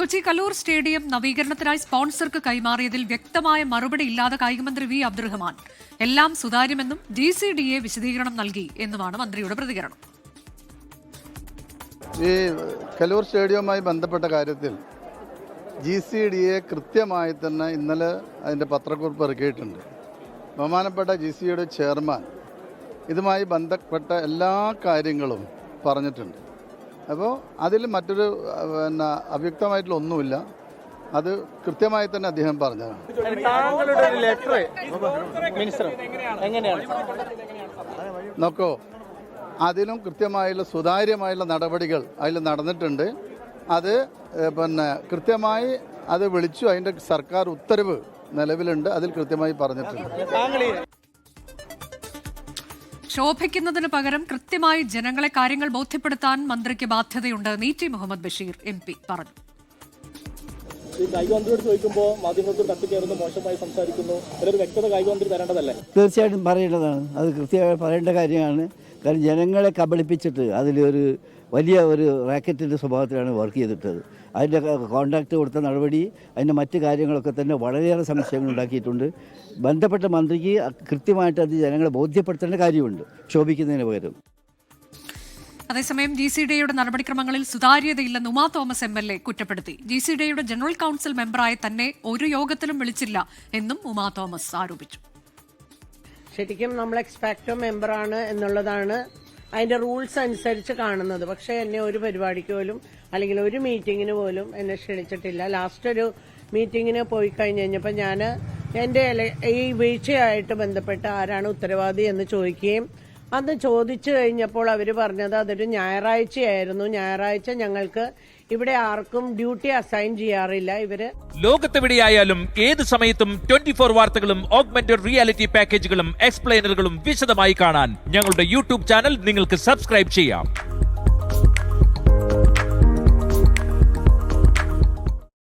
Kochi Kaloor stadium നവീകരണത്തിനായി സ്പോൺസർക്ക് കൈമാറിയതിൽ വ്യക്തമായ മറുപടി ഇല്ലാതെ കായികമന്ത്രി വി അബ്ദുറഹ്മാൻ. എല്ലാം സുതാര്യമെന്നും ഡി സി ഡി എ വിശദീകരണം നൽകി എന്നുമാണ് മന്ത്രിയുടെ പ്രതികരണം. ഈ കലൂർ സ്റ്റേഡിയവുമായി ബന്ധപ്പെട്ട കാര്യത്തിൽ ജി സി ഡി എ കൃത്യമായി തന്നെ ഇന്നലെ അതിന്റെ പത്രക്കുറിപ്പ് ഇറക്കിയിട്ടുണ്ട്. ബഹുമാനപ്പെട്ട ജി സി ഡിയുടെ ചെയർമാൻ ഇതുമായി ബന്ധപ്പെട്ട എല്ലാ കാര്യങ്ങളും പറഞ്ഞിട്ടുണ്ട്. അപ്പോൾ അതിൽ മറ്റൊരു പിന്നെ അവ്യക്തമായിട്ടുള്ള ഒന്നുമില്ല. അത് കൃത്യമായി തന്നെ അദ്ദേഹം പറഞ്ഞതാണ്. നോക്കോ അതിലും കൃത്യമായുള്ള സുതാര്യമായുള്ള നടപടികൾ അതിൽ നടന്നിട്ടുണ്ട്. അത് പിന്നെ കൃത്യമായി അത് വിളിച്ചു. അതിന്റെ സർക്കാർ ഉത്തരവ് നിലവിലുണ്ട്. അതിൽ കൃത്യമായി പറഞ്ഞിട്ടുണ്ട്. ശോഭിക്കുന്നതിന് പകരം കൃത്യമായി ജനങ്ങളെ കാര്യങ്ങൾ ബോധ്യപ്പെടുത്താൻ മന്ത്രിക്ക് ബാധ്യതയുണ്ട് നീറ്റി മുഹമ്മദ് ബഷീർ എം പി പറഞ്ഞു. ഈ കായികമന്ത്രിയോട് ചോദിക്കുമ്പോൾ മാധ്യമങ്ങൾക്ക് തട്ടിക്കയറുന്നു മോശമായി സംസാരിക്കുന്നു. ഇതിലൊരു വ്യക്തത കായികമന്ത്രി തരേണ്ടതല്ലേ? തീർച്ചയായിട്ടും പറയേണ്ടതാണ്. അത് കൃത്യമായി പറയേണ്ട കാര്യമാണ്. കാരണം ജനങ്ങളെ കബളിപ്പിച്ചിട്ട് അതിലൊരു വലിയ ഒരു റാക്കറ്റിന്റെ സ്വഭാവത്തിലാണ് വർക്ക് ചെയ്തിട്ടത്. അതിന്റെ കോൺട്രാക്ട് കൊടുത്ത നടപടി അതിന്റെ മറ്റ് കാര്യങ്ങളൊക്കെ തന്നെ വളരെയേറെ സംശയങ്ങൾ ഉണ്ടാക്കിയിട്ടുണ്ട്. ബന്ധപ്പെട്ട മന്ത്രിക്ക് കൃത്യമായിട്ട് അത് ജനങ്ങളെ ബോധ്യപ്പെടുത്തേണ്ട കാര്യമുണ്ട് ക്ഷോഭിക്കുന്നതിന് പകരം. അതേസമയം ജി സി ഡിയുടെ നടപടിക്രമങ്ങളിൽ സുതാര്യതയില്ലെന്ന് Uma Thomas M L A കുറ്റപ്പെടുത്തി. ജി സി ഡിയുടെ ജനറൽ കൌൺസിൽ മെമ്പറായി തന്നെ ഒരു യോഗത്തിലും വിളിച്ചില്ല എന്നും ഉമാ തോമസ് ആരോപിച്ചു. ശരിക്കും നമ്മൾ എക്സ്പാക്ടോ മെമ്പറാണ് എന്നുള്ളതാണ് അതിന്റെ റൂൾസ് അനുസരിച്ച് കാണുന്നത്. പക്ഷെ എന്നെ ഒരു പരിപാടിക്ക് പോലും അല്ലെങ്കിൽ ഒരു മീറ്റിങ്ങിന് പോലും എന്നെ ക്ഷണിച്ചിട്ടില്ല. ലാസ്റ്റ് ഒരു മീറ്റിങ്ങിന് പോയി കഴിഞ്ഞ് കഴിഞ്ഞപ്പോൾ ഞാൻ എന്റെ ഈ വീഴ്ചയായിട്ട് ബന്ധപ്പെട്ട് ആരാണ് ഉത്തരവാദി എന്ന് ചോദിക്കുകയും അന്ന് ചോദിച്ചു കഴിഞ്ഞപ്പോൾ അവർ പറഞ്ഞത് അതൊരു ഞായറാഴ്ചയായിരുന്നു. ഞായറാഴ്ച ഞങ്ങൾക്ക് ഇവിടെ ആർക്കും ഡ്യൂട്ടി അസൈൻ ചെയ്യാറില്ല ഇവർ. ലോകത്തെവിടെയായാലും ഏത് സമയത്തും ട്വന്റി ഫോർ വാർത്തകളും ഓഗ്മെന്റഡ് റിയാലിറ്റി പാക്കേജുകളും എക്സ്പ്ലെയിനറുകളും വിശദമായി കാണാൻ ഞങ്ങളുടെ യൂട്യൂബ് ചാനൽ നിങ്ങൾക്ക് സബ്സ്ക്രൈബ് ചെയ്യാം.